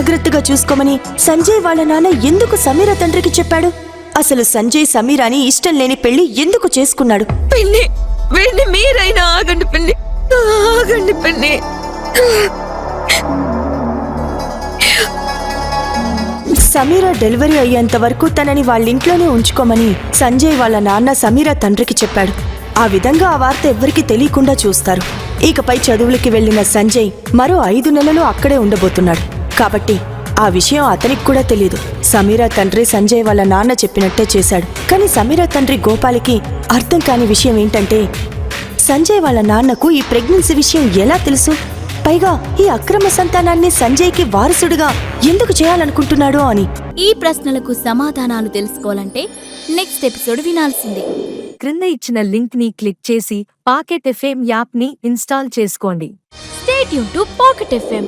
జాగ్రత్తగా చూసుకోమని సంజయ్ వాళ్ళ నాన్న ఎందుకు సమీర తండ్రికి చెప్పాడు? అసలు సంజయ్ సమీరాని ఇష్టం లేని పెళ్ళి ఎందుకు చేసుకున్నాడు? పిన్ని వెళ్ళి మీరైనా ఆగండి పిన్ని ఆగండి పిన్ని సమీర డెలివరీ అయ్యేంత వరకు తనని వాళ్ళింట్లోనే ఉంచుకోమని సంజయ్ వాళ్ళ నాన్న సమీర తండ్రికి చెప్పాడు. ఆ విధంగా ఆ వార్త ఎవ్వరికీ తెలియకుండా చూస్తారు. ఇకపై చదువులకి వెళ్ళిన సంజయ్ మరో ఐదు నెలలు అక్కడే ఉండబోతున్నాడు. కాబట్టి ఆ విషయం అతనికి కూడా తెలియదు సమీర తండ్రి సంజయ్ వాళ్ళ నాన్న చెప్పినట్టే చేశాడు. కానీ సమీర తండ్రి గోపాలికి అర్థం కాని విషయం ఏంటంటే సంజయ్ వాళ్ళ నాన్నకు ఈ ప్రెగ్నెన్సీ విషయం ఎలా తెలుసు? పైగా ఈ అక్రమ సంతానాన్ని సంజయ్కి వారసుడిగా ఎందుకు చేయాలనుకుంటున్నాడో అని. ఈ ప్రశ్నలకు సమాధానాలు తెలుసుకోవాలంటే నెక్స్ట్ ఎపిసోడ్ వినాల్సిందే. క్రింద ఇచ్చిన లింక్ని క్లిక్ చేసి పాకెట్ ఎఫ్ఎం యాప్ని ఇన్స్టాల్ చేసుకోండి. స్టేట్ యూన్ టు పాకెట్ ఎఫ్ఎం